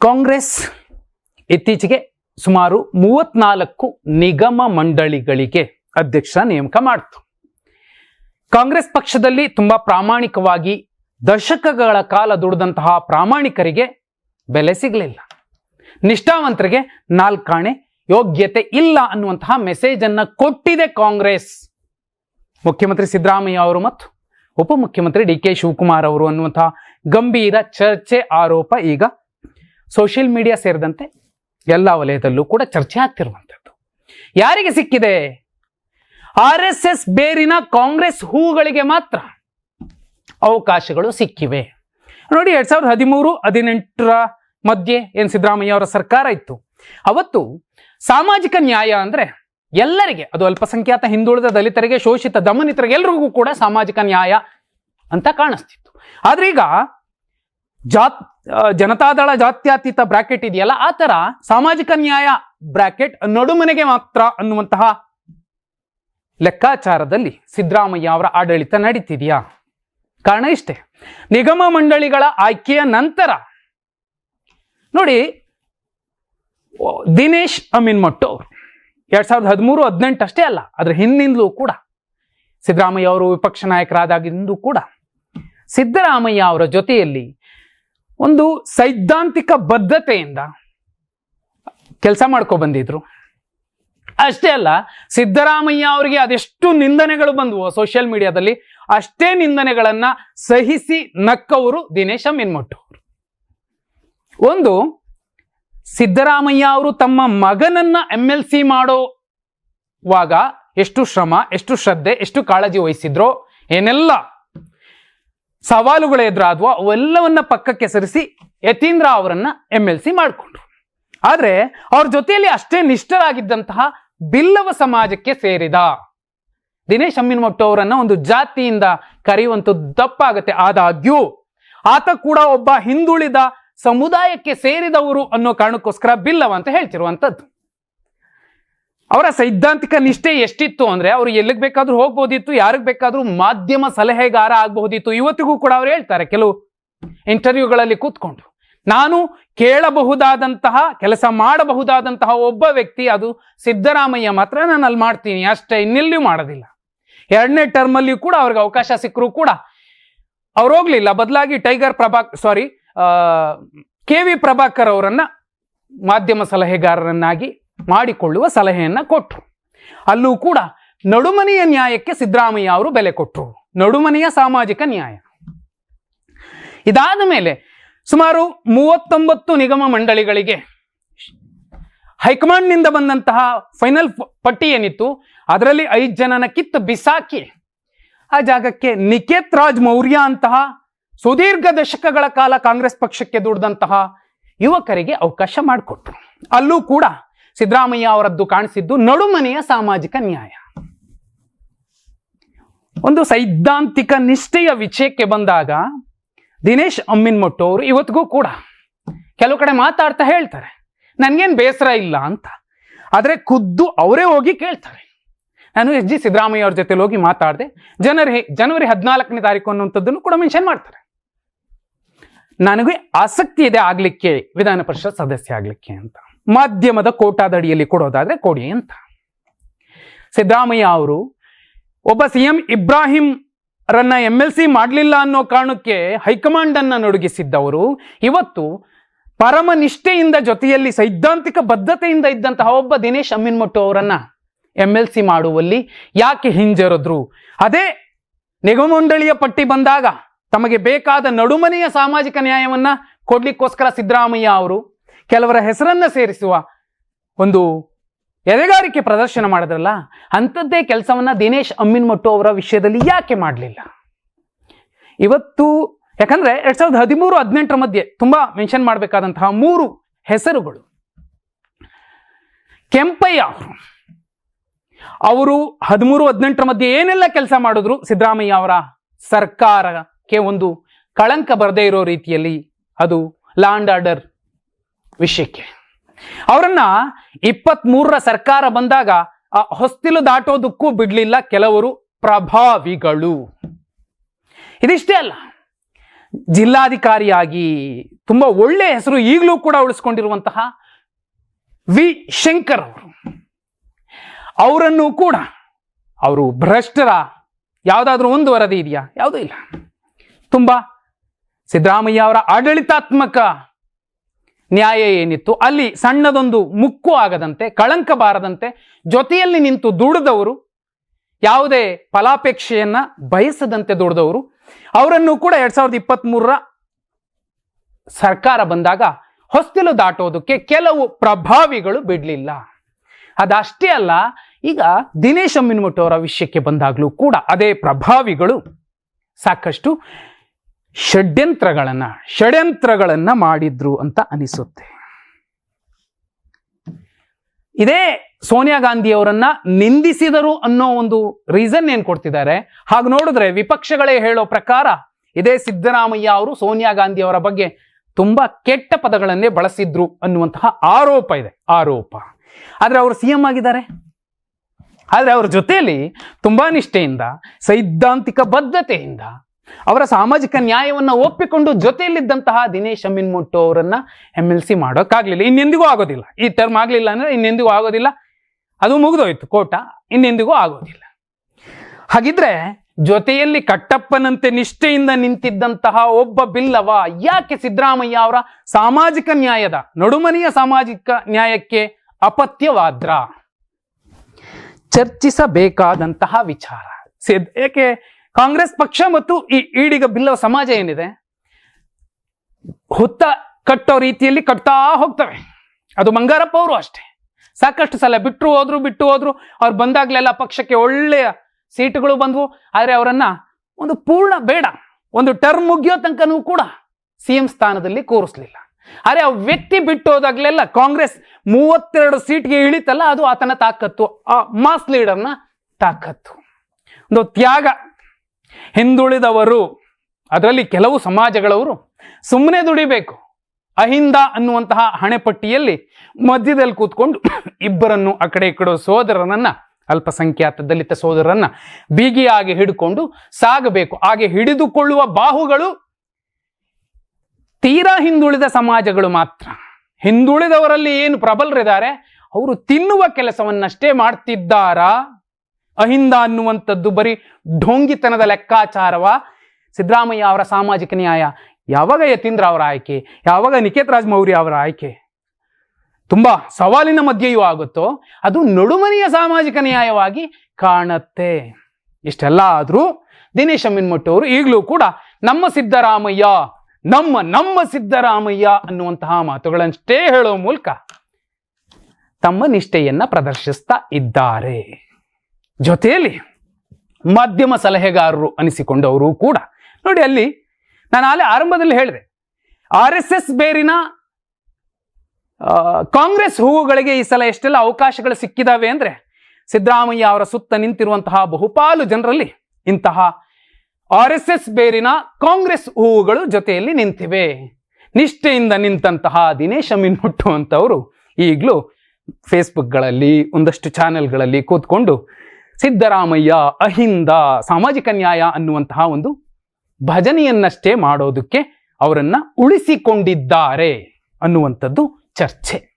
ಕಾಂಗ್ರೆಸ್ ಇತ್ತೀಚೆಗೆ ಸುಮಾರು ಮೂವತ್ನಾಲ್ಕು ನಿಗಮ ಮಂಡಳಿಗಳಿಗೆ ಅಧ್ಯಕ್ಷ ನೇಮಕ ಮಾಡಿತು. ಕಾಂಗ್ರೆಸ್ ಪಕ್ಷದಲ್ಲಿ ತುಂಬಾ ಪ್ರಾಮಾಣಿಕವಾಗಿ ದಶಕಗಳ ಕಾಲ ದುಡಿದಂತಹ ಪ್ರಾಮಾಣಿಕರಿಗೆ ಬೆಲೆ ಸಿಗಲಿಲ್ಲ. ನಿಷ್ಠಾವಂತರಿಗೆ ನಾಲ್ಕಾಣೆ ಯೋಗ್ಯತೆ ಇಲ್ಲ ಅನ್ನುವಂತಹ ಮೆಸೇಜ್ ಅನ್ನ ಕೊಟ್ಟಿದೆ ಕಾಂಗ್ರೆಸ್. ಮುಖ್ಯಮಂತ್ರಿ ಸಿದ್ದರಾಮಯ್ಯ ಅವರು ಮತ್ತು ಉಪಮುಖ್ಯಮಂತ್ರಿ ಡಿ ಕೆ ಶಿವಕುಮಾರ್ ಅವರು ಅನ್ನುವಂತಹ ಗಂಭೀರ ಚರ್ಚೆ ಆರೋಪ ಈಗ ಸೋಷಿಯಲ್ ಮೀಡಿಯಾ ಸೇರಿದಂತೆ ಎಲ್ಲ ವಲಯದಲ್ಲೂ ಕೂಡ ಚರ್ಚೆ ಆಗ್ತಿರುವಂಥದ್ದು. ಯಾರಿಗೆ ಸಿಕ್ಕಿದೆ? ಆರ್ ಎಸ್ ಎಸ್ ಬೇರಿನ ಕಾಂಗ್ರೆಸ್ ಹೂಗಳಿಗೆ ಮಾತ್ರ ಅವಕಾಶಗಳು ಸಿಕ್ಕಿವೆ. ನೋಡಿ, ಎರಡ್ ಸಾವಿರದ ಹದಿಮೂರು, ಹದಿನೆಂಟರ ಮಧ್ಯೆ ಏನ್ ಸಿದ್ದರಾಮಯ್ಯ ಅವರ ಸರ್ಕಾರ ಇತ್ತು. ಅವತ್ತು ಸಾಮಾಜಿಕ ನ್ಯಾಯ ಅಂದ್ರೆ ಎಲ್ಲರಿಗೆ, ಅದು ಅಲ್ಪಸಂಖ್ಯಾತ ಹಿಂದುಳಿದ ದಲಿತರಿಗೆ, ಶೋಷಿತ ದಮನಿತರಿಗೆ ಎಲ್ರಿಗೂ ಕೂಡ ಸಾಮಾಜಿಕ ನ್ಯಾಯ ಅಂತ ಕಾಣಿಸ್ತಿತ್ತು. ಆದ್ರೆ ಈಗ ಜಾತ್ ಜನತಾದಳ ಜಾತ್ಯತೀತ ಬ್ರಾಕೆಟ್ ಇದೆಯಲ್ಲ, ಆ ತರ ಸಾಮಾಜಿಕ ನ್ಯಾಯ ಬ್ರಾಕೆಟ್ ನಡುಮನೆಗೆ ಮಾತ್ರ ಅನ್ನುವಂತಹ ಲೆಕ್ಕಾಚಾರದಲ್ಲಿ ಸಿದ್ದರಾಮಯ್ಯ ಅವರ ಆಡಳಿತ ನಡೀತಿದೆಯಾ? ಕಾರಣ ಇಷ್ಟೇ. ನಿಗಮ ಮಂಡಳಿಗಳ ಆಯ್ಕೆಯ ನಂತರ, ನೋಡಿ ದಿನೇಶ್ ದಿನೇಶ್ ಅಮೀನ್ಮಟ್ಟು ಅವರು. ಎರಡ್ ಸಾವಿರದ ಹದಿಮೂರು, ಹದಿನೆಂಟು ಅಷ್ಟೇ ಅಲ್ಲ ಅದ್ರ ಹಿಂದಿಂದಲೂ ಕೂಡ ಸಿದ್ದರಾಮಯ್ಯ ಅವರು ವಿಪಕ್ಷ ನಾಯಕರಾದಾಗಿಂದು ಕೂಡ ಸಿದ್ದರಾಮಯ್ಯ ಅವರ ಜೊತೆಯಲ್ಲಿ ಒಂದು ಸೈದ್ಧಾಂತಿಕ ಬದ್ಧತೆಯಿಂದ ಕೆಲಸ ಮಾಡ್ಕೊ ಬಂದಿದ್ರು. ಅಷ್ಟೇ ಅಲ್ಲ, ಸಿದ್ದರಾಮಯ್ಯ ಅವರಿಗೆ ಅದೆಷ್ಟು ನಿಂದನೆಗಳು ಬಂದವು ಸೋಷಿಯಲ್ ಮೀಡಿಯಾದಲ್ಲಿ ಅಷ್ಟೇ ನಿಂದನೆಗಳನ್ನ ಸಹಿಸಿ ನಕ್ಕವರು ದಿನೇಶ ಮಿನ್ಮಟ್ಟು ಒಂದು, ಸಿದ್ದರಾಮಯ್ಯ ಅವರು ತಮ್ಮ ಮಗನನ್ನ ಎಂ ಎಲ್ ಸಿ ಮಾಡೋವಾಗ ಎಷ್ಟು ಶ್ರಮ, ಎಷ್ಟು ಶ್ರದ್ಧೆ, ಎಷ್ಟು ಕಾಳಜಿ ವಹಿಸಿದ್ರೋ, ಏನೆಲ್ಲ ಸವಾಲುಗಳು ಎದುರಾದ್ವೋ, ಅವೆಲ್ಲವನ್ನ ಪಕ್ಕಕ್ಕೆ ಸರಿಸಿ ಯತೀಂದ್ರ ಅವರನ್ನ ಎಂ ಎಲ್ ಸಿ ಮಾಡಿಕೊಂಡ್ರು. ಆದ್ರೆ ಅವ್ರ ಜೊತೆಯಲ್ಲಿ ಅಷ್ಟೇ ನಿಷ್ಠರಾಗಿದ್ದಂತಹ ಬಿಲ್ಲವ ಸಮಾಜಕ್ಕೆ ಸೇರಿದ ದಿನೇಶ್ ಅಮ್ಮಿನಮಟ್ಟು ಅವರನ್ನ ಒಂದು ಜಾತಿಯಿಂದ ಕರೆಯುವಂಥದ್ದು ತಪ್ಪಾಗತ್ತೆ ಆದಾಗ್ಯೂ ಆತ ಕೂಡ ಒಬ್ಬ ಹಿಂದುಳಿದ ಸಮುದಾಯಕ್ಕೆ ಸೇರಿದವರು ಅನ್ನೋ ಕಾರಣಕ್ಕೋಸ್ಕರ ಬಿಲ್ಲವ ಅಂತ ಹೇಳ್ತಿರುವಂಥದ್ದು ಅವರ ಸೈದ್ಧಾಂತಿಕ ನಿಷ್ಠೆ ಎಷ್ಟಿತ್ತು ಅಂದ್ರೆ ಅವ್ರು ಎಲ್ಲಿಗೆ ಬೇಕಾದ್ರೂ ಹೋಗ್ಬೋದಿತ್ತು, ಯಾರಿಗೆ ಬೇಕಾದ್ರೂ ಮಾಧ್ಯಮ ಸಲಹೆಗಾರ ಆಗಬಹುದಿತ್ತು. ಇವತ್ತಿಗೂ ಕೂಡ ಅವ್ರು ಹೇಳ್ತಾರೆ, ಕೆಲವು ಇಂಟರ್ವ್ಯೂಗಳಲ್ಲಿ ಕೂತ್ಕೊಂಡು. ನಾನು ಕೇಳಬಹುದಾದಂತಹ, ಕೆಲಸ ಮಾಡಬಹುದಾದಂತಹ ಒಬ್ಬ ವ್ಯಕ್ತಿ, ಅದು ಸಿದ್ದರಾಮಯ್ಯ ಮಾತ್ರ ನಾನು ಅಲ್ಲಿ ಮಾಡ್ತೀನಿ, ಅಷ್ಟೇ ಇನ್ನೆಲ್ಲೂ ಮಾಡೋದಿಲ್ಲ. ಎರಡನೇ ಟರ್ಮಲ್ಲಿಯೂ ಕೂಡ ಅವ್ರಿಗೆ ಅವಕಾಶ ಸಿಕ್ಕರೂ ಕೂಡ ಅವ್ರು ಹೋಗ್ಲಿಲ್ಲ. ಬದಲಾಗಿ tiger Prabhak sorry K V Prabhakar ಅವರನ್ನ ಮಾಧ್ಯಮ ಸಲಹೆಗಾರರನ್ನಾಗಿ ಮಾಡಿಕೊಳ್ಳುವ ಸಲಹೆಯನ್ನು ಕೊಟ್ಟರು ಅಲ್ಲೂ ಕೂಡ ನಡುಮನೆಯ ನ್ಯಾಯಕ್ಕೆ ಸಿದ್ದರಾಮಯ್ಯ ಅವರು ಬೆಲೆ ಕೊಟ್ಟರು ನಡುಮನೆಯ ಸಾಮಾಜಿಕ ನ್ಯಾಯ. ಇದಾದ ಮೇಲೆ ಸುಮಾರು ಮೂವತ್ತೊಂಬತ್ತು ನಿಗಮ ಮಂಡಳಿಗಳಿಗೆ ಹೈಕಮಾಂಡ್ನಿಂದ ಬಂದಂತಹ ಫೈನಲ್ ಪಟ್ಟಿ ಏನಿತ್ತು, ಅದರಲ್ಲಿ ಐದು ಜನನ ಕಿತ್ತು ಬಿಸಾಕಿ, ಆ ಜಾಗಕ್ಕೆ ನಿಕೇತ್ ರಾಜ್ ಮೌರ್ಯ ಅಂತಹ ಸುದೀರ್ಘ ದಶಕಗಳ ಕಾಲ ಕಾಂಗ್ರೆಸ್ ಪಕ್ಷಕ್ಕೆ ದುಡಿದಂತಹ ಯುವಕರಿಗೆ ಅವಕಾಶ ಮಾಡಿಕೊಟ್ರು. ಅಲ್ಲೂ ಕೂಡ ಸಿದ್ದರಾಮಯ್ಯ ಅವರದ್ದು ಕಾಣಿಸಿದ್ದು ನಡುಮನೆಯ ಸಾಮಾಜಿಕ ನ್ಯಾಯ. ಒಂದು ಸೈದ್ಧಾಂತಿಕ ನಿಷ್ಠೆಯ ವಿಷಯಕ್ಕೆ ಬಂದಾಗ ದಿನೇಶ್ ಅಮ್ಮಿನ್ಮೊಟ್ಟು ಅವರು ಇವತ್ತಿಗೂ ಕೂಡ ಕೆಲವು ಕಡೆ ಮಾತಾಡ್ತಾ ಹೇಳ್ತಾರೆ, ನನಗೇನು ಬೇಸರ ಇಲ್ಲ ಅಂತ. ಆದರೆ ಖುದ್ದು ಅವರೇ ಹೋಗಿ ಕೇಳ್ತಾರೆ. ನಾನು ಎಚ್ ಜಿ ಸಿದ್ದರಾಮಯ್ಯ ಅವ್ರ ಜೊತೆ ಹೋಗಿ ಮಾತಾಡಿದೆ, ಜನವರಿ ಜನವರಿ ಹದಿನಾಲ್ಕನೇ ತಾರೀಕು ಅನ್ನುವಂಥದ್ದನ್ನು ಕೂಡ ಮೆನ್ಷನ್ ಮಾಡ್ತಾರೆ. ನನಗೆ ಆಸಕ್ತಿ ಇದೆ ಆಗಲಿಕ್ಕೆ, ವಿಧಾನ ಪರಿಷತ್ ಸದಸ್ಯ ಆಗಲಿಕ್ಕೆ ಅಂತ. ಮಾಧ್ಯಮದ ಕೋಟಾದ ಅಡಿಯಲ್ಲಿ ಕೊಡೋದಾದ್ರೆ ಕೊಡಿ ಅಂತ. ಸಿದ್ದರಾಮಯ್ಯ ಅವರು, ಒಬ್ಬ ಸಿ ಎಂ ಇಬ್ರಾಹಿಂ ರನ್ನ ಎಂ ಎಲ್ ಸಿ ಮಾಡಲಿಲ್ಲ ಅನ್ನೋ ಕಾರಣಕ್ಕೆ ಹೈಕಮಾಂಡ್ ಅನ್ನ ನಡುಗಿಸಿದ್ದವರು, ಇವತ್ತು ಪರಮ ನಿಷ್ಠೆಯಿಂದ ಜೊತೆಯಲ್ಲಿ ಸೈದ್ಧಾಂತಿಕ ಬದ್ಧತೆಯಿಂದ ಇದ್ದಂತಹ ಒಬ್ಬ ದಿನೇಶ್ ಅಮ್ಮಿನ್ಮಟ್ಟು ಅವರನ್ನ ಎಂ ಎಲ್ ಸಿ ಮಾಡುವಲ್ಲಿ ಯಾಕೆ ಹಿಂಜರಿದ್ರು? ಅದೇ ನಿಗಮ ಮಂಡಳಿಯ ಪಟ್ಟಿ ಬಂದಾಗ ತಮಗೆ ಬೇಕಾದ ನಡುಮನೆಯ ಸಾಮಾಜಿಕ ನ್ಯಾಯವನ್ನ ಕೊಡ್ಲಿಕ್ಕೋಸ್ಕರ ಸಿದ್ದರಾಮಯ್ಯ ಅವರು ಕೆಲವರ ಹೆಸರನ್ನ ಸೇರಿಸುವ ಒಂದು ಎದೆಗಾರಿಕೆ ಪ್ರದರ್ಶನ ಮಾಡಿದ್ರಲ್ಲ, ಅಂಥದ್ದೇ ಕೆಲಸವನ್ನ ದಿನೇಶ್ ಅಮ್ಮಿನ್ಮೊಟ್ಟು ಅವರ ವಿಷಯದಲ್ಲಿ ಯಾಕೆ ಮಾಡಲಿಲ್ಲ? ಇವತ್ತು, ಯಾಕಂದ್ರೆ ಎರಡ್ ಸಾವಿರದ ಹದಿಮೂರು, ಹದಿನೆಂಟರ ಮಧ್ಯೆ ತುಂಬಾ ಮೆನ್ಷನ್ ಮಾಡಬೇಕಾದಂತಹ ಮೂರು ಹೆಸರುಗಳು. ಕೆಂಪಯ್ಯ ಅವರು. ಅವರು ಹದಿಮೂರು, ಹದಿನೆಂಟರ ಮಧ್ಯೆ ಏನೆಲ್ಲ ಕೆಲಸ ಮಾಡಿದ್ರು? ಸಿದ್ದರಾಮಯ್ಯ ಅವರ ಸರ್ಕಾರಕ್ಕೆ ಒಂದು ಕಳಂಕ ಬರದೇ ಇರೋ ರೀತಿಯಲ್ಲಿ. ಅದು ಲಾ ಆರ್ಡರ್ ವಿಷಯಕ್ಕೆ. ಅವರನ್ನ ಇಪ್ಪತ್ಮೂರರ ಸರ್ಕಾರ ಬಂದಾಗ, ಆ ಹೊಸ್ತಿಲು ದಾಟೋದಕ್ಕೂ ಬಿಡ್ಲಿಲ್ಲ ಕೆಲವರು ಪ್ರಭಾವಿಗಳು. ಇದಿಷ್ಟೇ ಅಲ್ಲ, ಜಿಲ್ಲಾಧಿಕಾರಿಯಾಗಿ ತುಂಬಾ ಒಳ್ಳೆ ಹೆಸರು ಈಗಲೂ ಕೂಡ ಉಳಿಸ್ಕೊಂಡಿರುವಂತಹ ವಿ. ಶಂಕರ್ ಅವರು. ಅವರನ್ನು ಕೂಡ ಅವರು ಭ್ರಷ್ಟರ ಯಾವುದಾದ್ರೂ ಒಂದು ವರದಿ ಇದೆಯಾ? ಯಾವುದೂ ಇಲ್ಲ. ತುಂಬಾ ಸಿದ್ದರಾಮಯ್ಯ ಅವರ ಆಡಳಿತಾತ್ಮಕ ನ್ಯಾಯ ಏನಿತ್ತು? ಅಲ್ಲಿ ಸಣ್ಣದೊಂದು ಮುಕ್ಕು ಆಗದಂತೆ, ಕಳಂಕ ಬಾರದಂತೆ, ಜೊತೆಯಲ್ಲಿ ನಿಂತು ದುಡಿದವರು, ಯಾವುದೇ ಫಲಾಪೇಕ್ಷೆಯನ್ನ ಬಯಸದಂತೆ ದುಡಿದವರು, ಅವರನ್ನು ಕೂಡ ಎರಡ್ ಸಾವಿರದ ಸರ್ಕಾರ ಬಂದಾಗ ಹೊಸ್ತಿಲು ದಾಟೋದಕ್ಕೆ ಕೆಲವು ಪ್ರಭಾವಿಗಳು ಬಿಡಲಿಲ್ಲ. ಅದಷ್ಟೇ ಅಲ್ಲ, ಈಗ ದಿನೇಶ್ ಅಮ್ಮಿನ್ಮುಟ್ಟು ಅವರ ವಿಷಯಕ್ಕೆ ಬಂದಾಗಲೂ ಕೂಡ ಅದೇ ಪ್ರಭಾವಿಗಳು ಸಾಕಷ್ಟು ಷಡ್ಯಂತ್ರಗಳನ್ನ ಷಡ್ಯಂತ್ರಗಳನ್ನ ಮಾಡಿದ್ರು ಅಂತ ಅನಿಸುತ್ತೆ. ಇದೇ ಸೋನಿಯಾ ಗಾಂಧಿ ಅವರನ್ನ ನಿಂದಿಸಿದರು ಅನ್ನೋ ಒಂದು ರೀಸನ್ ಏನು ಕೊಡ್ತಿದ್ದಾರೆ? ಹಾಗೆ ನೋಡಿದ್ರೆ ವಿಪಕ್ಷಗಳೇ ಹೇಳೋ ಪ್ರಕಾರ ಇದೇ ಸಿದ್ದರಾಮಯ್ಯ ಅವರು ಸೋನಿಯಾ ಗಾಂಧಿ ಅವರ ಬಗ್ಗೆ ತುಂಬಾ ಕೆಟ್ಟ ಪದಗಳನ್ನೇ ಬಳಸಿದ್ರು ಅನ್ನುವಂತಹ ಆರೋಪ ಇದೆ, ಆರೋಪ. ಆದ್ರೆ ಅವರು ಸಿ ಎಂ ಆಗಿದ್ದಾರೆ. ಆದ್ರೆ ಅವ್ರ ಜೊತೆಯಲ್ಲಿ ತುಂಬಾ ನಿಷ್ಠೆಯಿಂದ, ಸೈದ್ಧಾಂತಿಕ ಬದ್ಧತೆಯಿಂದ ಅವರ ಸಾಮಾಜಿಕ ನ್ಯಾಯವನ್ನ ಒಪ್ಪಿಕೊಂಡು ಜೊತೆಯಲ್ಲಿದ್ದಂತಹ ದಿನೇಶ್ ಅಮ್ಮಿನ್ಮುಟ್ಟು ಅವರನ್ನ ಎಂ ಎಲ್ ಸಿ ಮಾಡೋಕ್ಕಾಗಲಿಲ್ಲ. ಇನ್ನೆಂದಿಗೂ ಆಗೋದಿಲ್ಲ. ಈ ಟರ್ಮ್ ಆಗಲಿಲ್ಲ ಅಂದ್ರೆ ಇನ್ನೆಂದಿಗೂ ಆಗೋದಿಲ್ಲ. ಅದು ಮುಗಿದೋಯ್ತು, ಕೋಟ. ಇನ್ನೆಂದಿಗೂ ಆಗೋದಿಲ್ಲ. ಹಾಗಿದ್ರೆ ಜೊತೆಯಲ್ಲಿ ಕಟ್ಟಪ್ಪನಂತೆ ನಿಷ್ಠೆಯಿಂದ ನಿಂತಿದ್ದಂತಹ ಒಬ್ಬ ಬಿಲ್ಲವ ಯಾಕೆ ಸಿದ್ದರಾಮಯ್ಯ ಅವರ ಸಾಮಾಜಿಕ ನ್ಯಾಯದ, ನಡುಮನೆಯ ಸಾಮಾಜಿಕ ನ್ಯಾಯಕ್ಕೆ ಅಪತ್ಯವಾದ್ರ? ಚರ್ಚಿಸಬೇಕಾದಂತಹ ವಿಚಾರ. ಏಕೆ ಕಾಂಗ್ರೆಸ್ ಪಕ್ಷ ಮತ್ತು ಈ ಈಡಿಗ ಬಿಲ್ಲವ ಸಮಾಜ ಏನಿದೆ? ಹುತ್ತ ಕಟ್ಟೋ ರೀತಿಯಲ್ಲಿ ಕಟ್ತಾ ಹೋಗ್ತವೆ. ಅದು ಬಂಗಾರಪ್ಪ ಅವರು ಅಷ್ಟೇ. ಸಾಕಷ್ಟು ಸಲ ಬಿಟ್ಟರು ಹೋದ್ರು, ಬಿಟ್ಟು ಹೋದ್ರು, ಅವ್ರು ಬಂದಾಗ್ಲೆಲ್ಲ ಪಕ್ಷಕ್ಕೆ ಒಳ್ಳೆಯ ಸೀಟುಗಳು ಬಂದವು. ಆದರೆ ಅವರನ್ನ ಒಂದು ಪೂರ್ಣ ಬೇಡ, ಒಂದು ಟರ್ಮ್ ಮುಗಿಯೋ ತನಕನೂ ಕೂಡ ಸಿ ಎಂ ಸ್ಥಾನದಲ್ಲಿ ಕೂರಿಸ್ಲಿಲ್ಲ. ಆದರೆ ಆ ವ್ಯಕ್ತಿ ಬಿಟ್ಟು ಹೋದಾಗ್ಲೆಲ್ಲ ಕಾಂಗ್ರೆಸ್ ಮೂವತ್ತೆರಡು ಸೀಟ್ಗೆ ಇಳಿತಲ್ಲ, ಅದು ಆತನ ತಾಕತ್ತು. ಆ ಮಾಸ್ ಲೀಡರ್ನ ತಾಕತ್ತು. ಒಂದು ತ್ಯಾಗ. ಹಿಂದುಳಿದವರು, ಅದರಲ್ಲಿ ಕೆಲವು ಸಮಾಜಗಳವರು ಸುಮ್ಮನೆ ದುಡಿಬೇಕು, ಅಹಿಂದ ಅನ್ನುವಂತಹ ಹಣೆಪಟ್ಟಿಯಲ್ಲಿ ಮಧ್ಯದಲ್ಲಿ ಕೂತ್ಕೊಂಡು ಇಬ್ಬರನ್ನು ಆ ಕಡೆ ಈ ಕಡೆ ಅಲ್ಪಸಂಖ್ಯಾತ ದಲಿತ ಸೋದರನ್ನ ಬೀಗಿಯಾಗಿ ಹಿಡ್ಕೊಂಡು ಸಾಗಬೇಕು. ಹಾಗೆ ಹಿಡಿದುಕೊಳ್ಳುವ ಬಾಹುಗಳು ತೀರಾ ಹಿಂದುಳಿದ ಸಮಾಜಗಳು ಮಾತ್ರ. ಹಿಂದುಳಿದವರಲ್ಲಿ ಏನು ಪ್ರಬಲರಿದ್ದಾರೆ, ಅವರು ತಿನ್ನುವ ಕೆಲಸವನ್ನಷ್ಟೇ ಮಾಡ್ತಿದ್ದಾರಾ? ಅಹಿಂದ ಅನ್ನುವಂಥದ್ದು ಬರೀ ಢೋಂಗಿತನದ ಲೆಕ್ಕಾಚಾರವ? ಸಿದ್ದರಾಮಯ್ಯ ಅವರ ಸಾಮಾಜಿಕ ನ್ಯಾಯ. ಯಾವಾಗ ಯತೀಂದ್ರ ಅವರ ಆಯ್ಕೆ? ಯಾವಾಗ ನಿಖೇತ್ ರಾಜ್ ಮೌರ್ಯ ಅವರ ಆಯ್ಕೆ? ತುಂಬ ಸವಾಲಿನ ಮಧ್ಯೆಯೂ ಆಗುತ್ತೋ, ಅದು ನಡುಮನೆಯ ಸಾಮಾಜಿಕ ನ್ಯಾಯವಾಗಿ ಕಾಣತ್ತೆ. ಇಷ್ಟೆಲ್ಲ ಆದರೂ ದಿನೇಶ್ ಅಮ್ಮಿನ್ಮಟ್ಟು ಅವರು ಈಗಲೂ ಕೂಡ ನಮ್ಮ ಸಿದ್ದರಾಮಯ್ಯ, ನಮ್ಮ ನಮ್ಮ ಸಿದ್ದರಾಮಯ್ಯ ಅನ್ನುವಂತಹ ಮಾತುಗಳನ್ನಷ್ಟೇ ಹೇಳೋ ಮೂಲಕ ತಮ್ಮ ನಿಷ್ಠೆಯನ್ನು ಪ್ರದರ್ಶಿಸ್ತಾ ಇದ್ದಾರೆ. ಜೊತೆಯಲ್ಲಿ ಮಾಧ್ಯಮ ಸಲಹೆಗಾರರು ಅನಿಸಿಕೊಂಡವರು ಕೂಡ. ನೋಡಿ ಅಲ್ಲಿ ನಾನು ಆಲೆ ಆರಂಭದಲ್ಲಿ ಹೇಳಿದೆ, ಆರ್ ಎಸ್ ಎಸ್ ಬೇರಿನ ಕಾಂಗ್ರೆಸ್ ಹೂವುಗಳಿಗೆ ಈ ಸಲ ಎಷ್ಟೆಲ್ಲ ಅವಕಾಶಗಳು ಸಿಕ್ಕಿದಾವೆ ಅಂದ್ರೆ ಸಿದ್ದರಾಮಯ್ಯ ಅವರ ಸುತ್ತ ನಿಂತಿರುವಂತಹ ಬಹುಪಾಲು ಜನರಲ್ಲಿ ಇಂತಹ ಆರ್ ಎಸ್ ಎಸ್ ಬೇರಿನ ಕಾಂಗ್ರೆಸ್ ಹೂವುಗಳು ಜೊತೆಯಲ್ಲಿ ನಿಂತಿವೆ. ನಿಷ್ಠೆಯಿಂದ ನಿಂತಹ ದಿನೇಶ ಅಮೀನ್ಮುಟ್ಟು ಅಂತವರು ಈಗಲೂ ಫೇಸ್ಬುಕ್ಗಳಲ್ಲಿ ಒಂದಷ್ಟು ಚಾನೆಲ್ಗಳಲ್ಲಿ ಕೂತ್ಕೊಂಡು ಸಿದ್ದರಾಮಯ್ಯ ಅಹಿಂದ ಸಾಮಾಜಿಕ ನ್ಯಾಯ ಅನ್ನುವಂತಹ ಒಂದು ಭಜನೆಯನ್ನಷ್ಟೇ ಮಾಡೋದಕ್ಕೆ ಅವರನ್ನ ಉಳಿಸಿಕೊಂಡಿದ್ದಾರೆ ಅನ್ನುವಂಥದ್ದು ಚರ್ಚೆ.